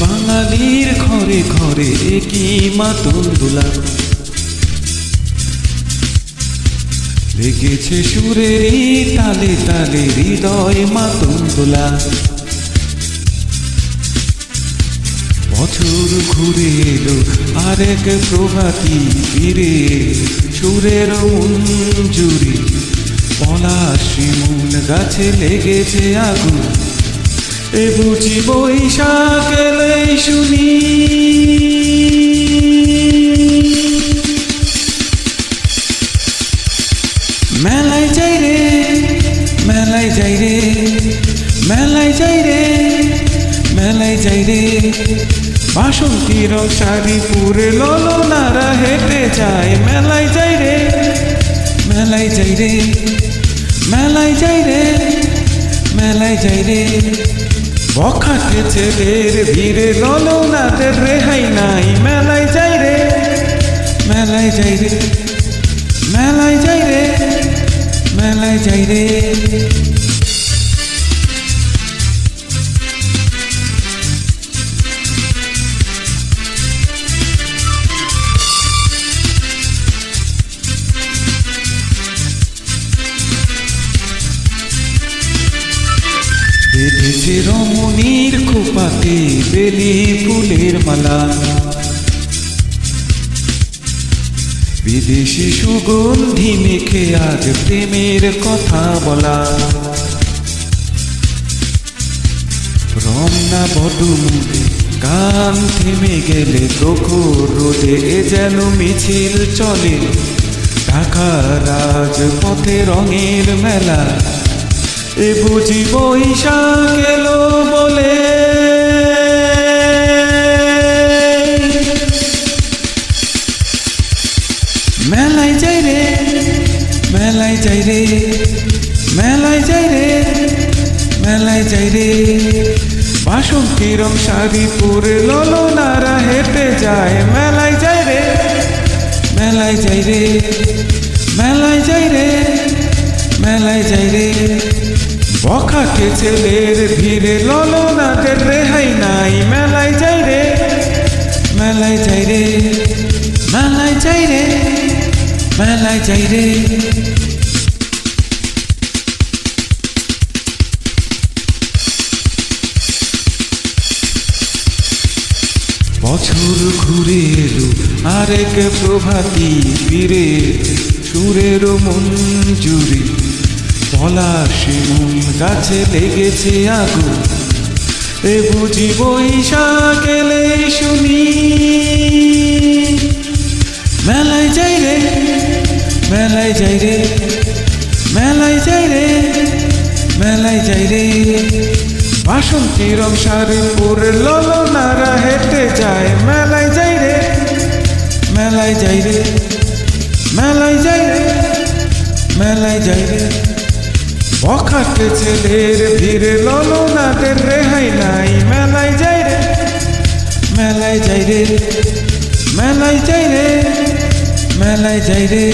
বাঙালির ঘরে ঘরে কি মাতুল দোলা লেগেছে সুরেরই তালে তালে হৃদয় মাতুল দোলা বছর ঘুরে এলো আরেক প্রভাতী ফিরে সুরের মঞ্জুরি। পলাশ শিমুল গাছে লেগেছে আগুন। এ বুঝি বৈশাখ এলেই শুনি মেলায় যাই রে, মেলায় যাই রে, মেলায় যাই রে, মেলায় যাই রে। বাসন্তীর শাড়ি পুরে ললো নারা হেঁটে যায়। মেলায় যাই রে, মেলায় যাই রে, মেলায় যাই রে, মেলায় যাই রে। বখাটে ছেলের ভিড়ে ললো নাদের রেহাই নাই। মেলায় যাই রে, মেলায় যাই রে, মেলায় যাই রে, মেলায় যাই রে। বেঁধেছে রমণীর খোপাতে বেলি ফুলের মালা। বিদেশি সুগন্ধি মেখে আজ প্রেমের কথা বলা। রমনা বডুমুখে কান থেমে গেলে প্রখর রোদে যেন মিছিল চলে। ঢাকা রাজপথে রঙের মেলা। এ বুঝি বৈশাখ এলো বলে। মেলায় যাই রে, মেলায় যাই রে, মেলায় যাই রে, মেলায় যাই রে। বাসন্তী রং শাড়ি পরে ললো নারা হেঁটে যায়। মেলায় যাই রে, মেলায় যাই রে, মেলায় যাই রে, মেলায় যাই রে। বখাটে ছেলের ভিড়ে? ললো নাদের রেহাই নাই। মেলায় যাই রে। মেলায় যাই রে। মেলায় যাই রে। মেলায় যাই রে। বছর ঘুরে এলো আরেক প্রভাতী ফিরে সুরের মঞ্জুরি পলাশ শিমুল গাছে লেগেছে আগুন এ বুঝি বৈশাখ এলে শুনি। মেলায় যাই রে, মেলায় যাই রে, মেলায় যাই রে, মেলায় যাই রে। বাসন্তী রং শাড়ি পরে ললো নারা হেঁটে যায়। মেলায় যাই রে, মেলায় যাই রে, মেলায় যাই রে, মেলায় যাই রে। বখাটে ছেলের ভিড়ে ললো নাদের রেহাই নাই। মেলায় যাই রে, মেলায় যাই রে, মেলায় যাই রে, মেলায় যাই রে।